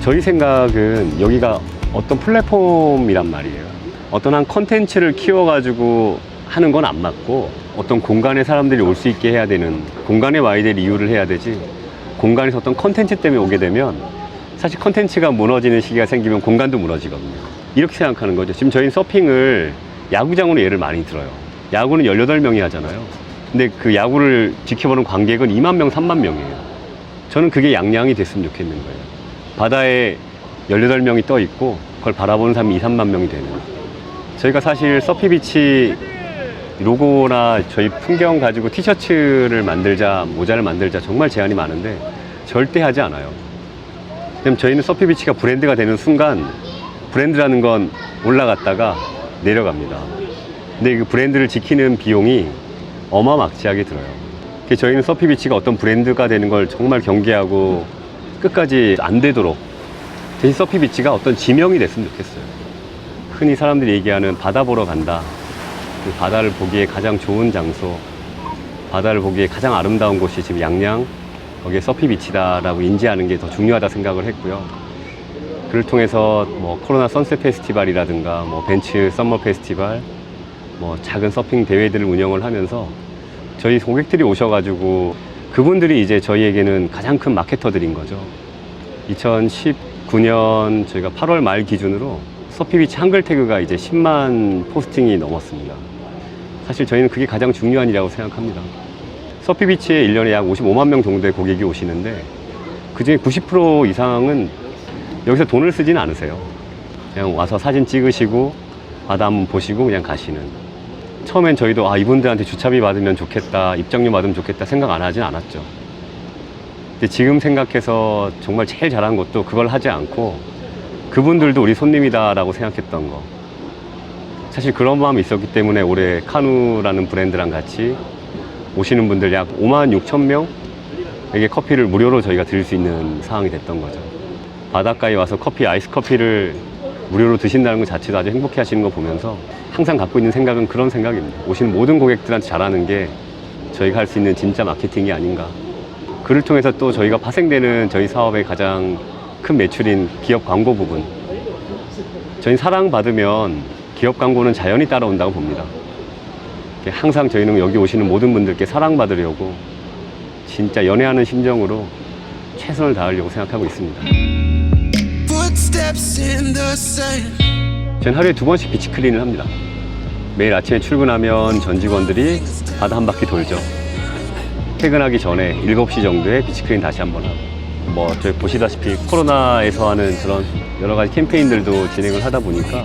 저희 생각은 여기가 어떤 플랫폼이란 말이에요. 어떤 한 컨텐츠를 키워가지고 하는 건 안 맞고 어떤 공간에 사람들이 올 수 있게 해야 되는 공간에 와야 될 이유를 해야 되지 공간에서 어떤 컨텐츠 때문에 오게 되면 사실 컨텐츠가 무너지는 시기가 생기면 공간도 무너지거든요. 이렇게 생각하는 거죠. 지금 저희는 서핑을 야구장으로 예를 많이 들어요. 야구는 18명이 하잖아요. 근데 그 야구를 지켜보는 관객은 2만 명, 3만 명이에요. 저는 그게 양양이 됐으면 좋겠는 거예요. 바다에 18명이 떠 있고 그걸 바라보는 사람이 2, 3만 명이 되는. 저희가 사실 서피비치 로고나 저희 풍경 가지고 티셔츠를 만들자, 모자를 만들자 정말 제한이 많은데 절대 하지 않아요. 왜냐면 저희는 서피비치가 브랜드가 되는 순간 브랜드라는 건 올라갔다가 내려갑니다. 근데 그 브랜드를 지키는 비용이 어마막지하게 들어요. 저희는 서피비치가 어떤 브랜드가 되는 걸 정말 경계하고 끝까지 안 되도록 대신 서피비치가 어떤 지명이 됐으면 좋겠어요. 흔히 사람들이 얘기하는 바다 보러 간다. 그 바다를 보기에 가장 좋은 장소, 바다를 보기에 가장 아름다운 곳이 지금 양양, 거기에 서피비치다라고 인지하는 게 더 중요하다 생각을 했고요. 그를 통해서 뭐 코로나 선셋 페스티벌이라든가 뭐 벤츠 썸머 페스티벌, 뭐 작은 서핑 대회들을 운영을 하면서 저희 고객들이 오셔가지고 그분들이 이제 저희에게는 가장 큰 마케터들인 거죠. 2019년 저희가 8월 말 기준으로 서피비치 한글 태그가 이제 10만 포스팅이 넘었습니다. 사실 저희는 그게 가장 중요한 일이라고 생각합니다. 서피비치에 1년에 약 55만 명 정도의 고객이 오시는데 그 중에 90% 이상은 여기서 돈을 쓰지는 않으세요. 그냥 와서 사진 찍으시고 바다 한번 보시고 그냥 가시는. 처음엔 저희도 아 이분들한테 주차비 받으면 좋겠다, 입장료 받으면 좋겠다 생각 안 하진 않았죠. 근데 지금 생각해서 정말 제일 잘한 것도 그걸 하지 않고 그분들도 우리 손님이다 라고 생각했던 거. 사실 그런 마음이 있었기 때문에 올해 카누라는 브랜드랑 같이 오시는 분들 약 5만 6천 명에게 커피를 무료로 저희가 드릴 수 있는 상황이 됐던 거죠. 바닷가에 와서 커피, 아이스 커피를 무료로 드신다는 것 자체도 아주 행복해 하시는 거 보면서 항상 갖고 있는 생각은 그런 생각입니다. 오시는 모든 고객들한테 잘하는 게 저희가 할 수 있는 진짜 마케팅이 아닌가. 그를 통해서 또 저희가 파생되는 저희 사업의 가장 큰 매출인 기업 광고 부분. 저희 사랑받으면 기업 광고는 자연히 따라온다고 봅니다. 항상 저희는 여기 오시는 모든 분들께 사랑받으려고 진짜 연애하는 심정으로 최선을 다하려고 생각하고 있습니다. 저는 하루에 두 번씩 비치 클린을 합니다. 매일 아침에 출근하면 전 직원들이 바다 한 바퀴 돌죠. 퇴근하기 전에 7시 정도에 비치 클린 다시 한 번 하고. 뭐, 저희 보시다시피 코로나에서 하는 그런 여러 가지 캠페인들도 진행을 하다 보니까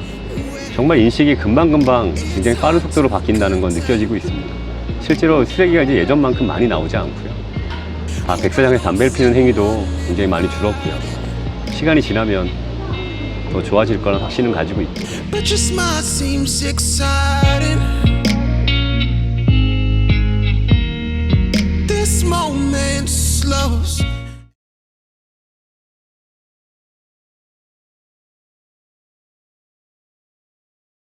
정말 인식이 금방금방 굉장히 빠른 속도로 바뀐다는 건 느껴지고 있습니다. 실제로 쓰레기가 이제 예전만큼 많이 나오지 않고요. 아, 백사장에서 담배를 피는 행위도 굉장히 많이 줄었고요. 시간이 지나면 더 좋아질 거란 확신은 가지고 있죠.